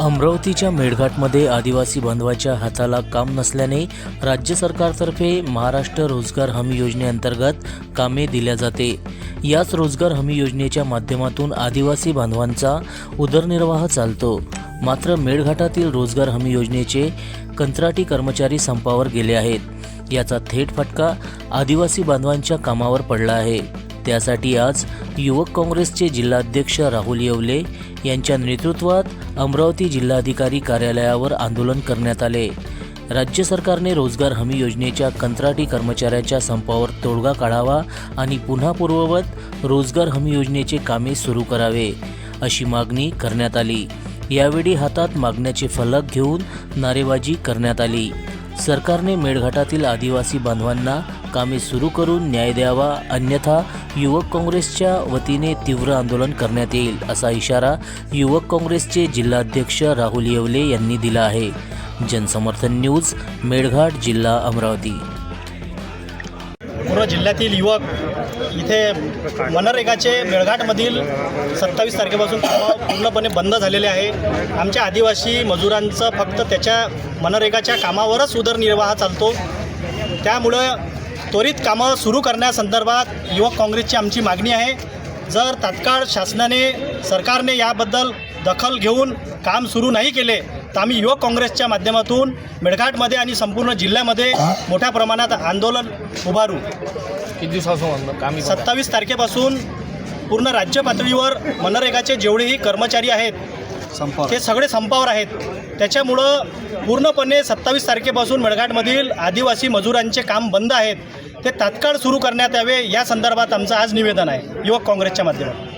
अमरावतीच्या मेळघाटमध्ये आदिवासी बांधवाच्या हाताला काम नसल्याने राज्य सरकारतर्फे महाराष्ट्र रोजगार हमी योजनेअंतर्गत कामे दिल्या जाते. याच रोजगार हमी योजनेच्या माध्यमातून आदिवासी बांधवांचा उदरनिर्वाह चालतो. मात्र मेळघाटातील रोजगार हमी योजनेचे कंत्राटी कर्मचारी संपावर गेले आहेत. याचा थेट फटका आदिवासी बांधवांच्या कामावर पडला आहे. त्यासाठी आज युवक काँग्रेसचे जिल्हाध्यक्ष राहुल येवले यांच्या नेतृत्वात अमरावती जिल्हाधिकारी कार्यालयावर आंदोलन करण्यात आले. राज्य सरकारने रोजगार हमी योजनेच्या कंत्राटी कर्मचाऱ्याच्या संपावर तोडगा काढावा आणि पुन्हा पूर्ववत रोजगार हमी योजनेचे कामे सुरू करावे अशी मागणी करण्यात आली. यावेळी हातात मागण्याचे फलक घेऊन नारेबाजी करण्यात आली. सरकारने मेळघाटातील आदिवासी बांधवांना कामे सुरू करून न्याय द्यावा अन्यथा युवक काँग्रेसच्या वतीने तीव्र आंदोलन करण्यात येईल असा इशारा युवक काँग्रेसचे जिल्हाध्यक्ष राहुल येवले यांनी दिला आहे. जनसमर्थन न्यूज मेळघाट जिल्हा अमरावती. पूर्ण जिल्ह्यातील युवक इथे मनरेगाचे मेळघाटमधील सत्तावीस तारखेपासून कामं पूर्णपणे बंद झालेले आहे. आमच्या आदिवासी मजुरांचं फक्त त्याच्या मनरेगाच्या कामावरच उदरनिर्वाह चालतो. त्यामुळं त्वरित कामं सुरू करण्यासंदर्भात युवक काँग्रेसची आमची मागणी आहे. जर तात्काळ शासनाने सरकारने याबद्दल दखल घेऊन काम सुरू नाही केले तर आम्ही युवक काँग्रेसच्या माध्यमातून मेळघाटमध्ये आणि संपूर्ण जिल्ह्यामध्ये मोठ्या प्रमाणात आंदोलन उभारू. किती दिवसापासून कामी सत्तावीस तारखेपासून पूर्ण राज्य पातळीवर मनरेगाचे जेवढेही कर्मचारी आहेत ते सगळे संपावर आहेत. त्याच्यामुळं पूर्णपणे सत्तावीस तारखेपासून मेळघाटमधील आदिवासी मजुरांचे काम बंद आहेत. ते तात्काळ सुरू करण्यात यावे या संदर्भात आमचं आज निवेदन आहे. युवक काँग्रेसच्या माध्यमातून.